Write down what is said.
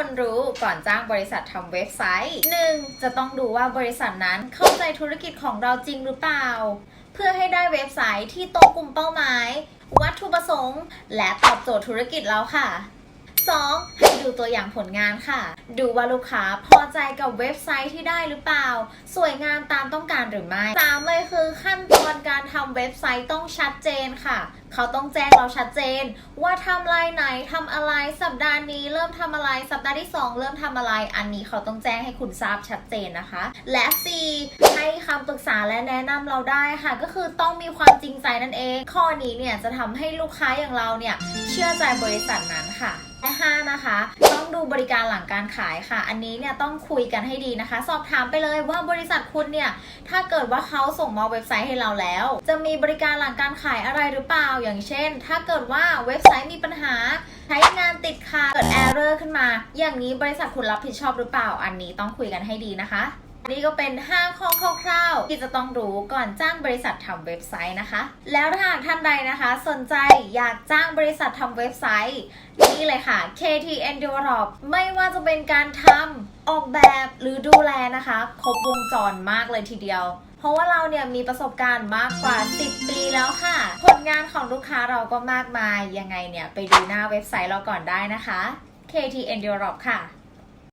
ควรรู้ก่อนจ้างบริษัททำเว็บไซต์ 1. จะต้องดูว่าบริษัทนั้นเข้าใจธุรกิจของเราจริงหรือเปล่า เพื่อให้ได้เว็บไซต์ที่ตรงกลุ่มเป้าหมาย วัตถุประสงค์ และตอบโจทย์ธุรกิจเราค่ะ 2. ให้ดูตัวอย่างผลงานค่ะ ดูว่าลูกค้าพอใจกับเว็บไซต์ที่ได้หรือเปล่า สวยงามตามต้องการหรือไม่ 3. เลยคือขั้นตอนการทำเว็บไซต์ต้องชัดเจนค่ะเขาต้องแจ้งเราชัดเจน ว่าทำลายไหนทำอะไรสัปดาห์นี้ เริ่มทำอะไรสัปดาห์ที่ 2 เริ่มทำอะไร อันนี้เขาต้องแจ้งให้คุณทราบชัดเจนนะคะ และ 4. ให้คำปรึกษาและแนะนำเราได้ค่ะ ก็คือต้องมีความจริงใจนั่นเอง ข้อนี้เนี่ยจะทำให้ลูกค้าอย่างเราเนี่ยเชื่อใจบริษัทนั้นค่ะและ5นะคะ ต้องดูบริการหลังการขายค่ะ อันนี้เนี่ยต้องคุยกันให้ดีนะคะ สอบถามไปเลยว่าบริษัทคุณเนี่ยถ้าเกิดว่าเขาส่งมอบเว็บไซต์ให้เราแล้ว จะมีบริการหลังการขายอะไรหรือเปล่าอย่างเช่น ถ้าเกิดว่าเว็บไซต์มีปัญหา ใช้งานติดขัดเกิด error ขึ้นมา อย่างนี้บริษัทคุณรับผิดชอบหรือเปล่า อันนี้ต้องคุยกันให้ดีนะคะนี่ก็เป็น 5 ข้อคร่าวๆที่จะต้องรู้ก่อนจ้างบริษัททำเว็บไซต์นะคะ แล้วถ้าหากท่านใดนะคะ สนใจอยากจ้างบริษัททำเว็บไซต์ นี่เลยค่ะ KTN Develop ไม่ว่าจะเป็นการทำออกแบบหรือดูแลนะคะ ครบวงจรมากเลยทีเดียว เพราะว่าเราเนี่ยมีประสบการณ์มากกว่า 10 ปีแล้วค่ะ งานของลูกค้าเราก็มากมาย ยังไงเนี่ย ไปดูหน้าเว็บไซต์เราก่อนได้นะคะ KTN Europe ค่ะ